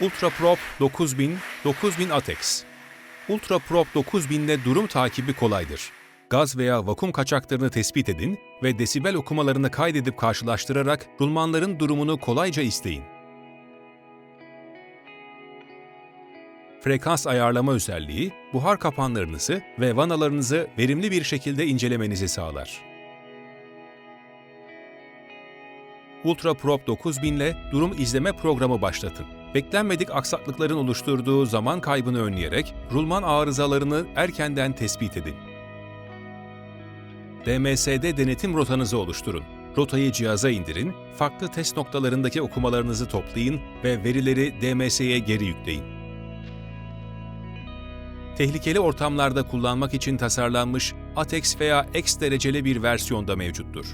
UltraProp 9000, 9000 ATEX. UltraProp 9000 ile durum takibi kolaydır. Gaz veya vakum kaçaklarını tespit edin ve desibel okumalarını kaydedip karşılaştırarak rulmanların durumunu kolayca isteyin. Frekans ayarlama özelliği, buhar kapanlarınızı ve vanalarınızı verimli bir şekilde incelemenizi sağlar. UltraProp 9000 ile durum izleme programı başlatın. Beklenmedik aksaklıkların oluşturduğu zaman kaybını önleyerek rulman arızalarını erkenden tespit edin. DMS'de denetim rotanızı oluşturun. Rotayı cihaza indirin, farklı test noktalarındaki okumalarınızı toplayın ve verileri DMS'ye geri yükleyin. Tehlikeli ortamlarda kullanmak için tasarlanmış ATEX veya X dereceli bir versiyonda mevcuttur.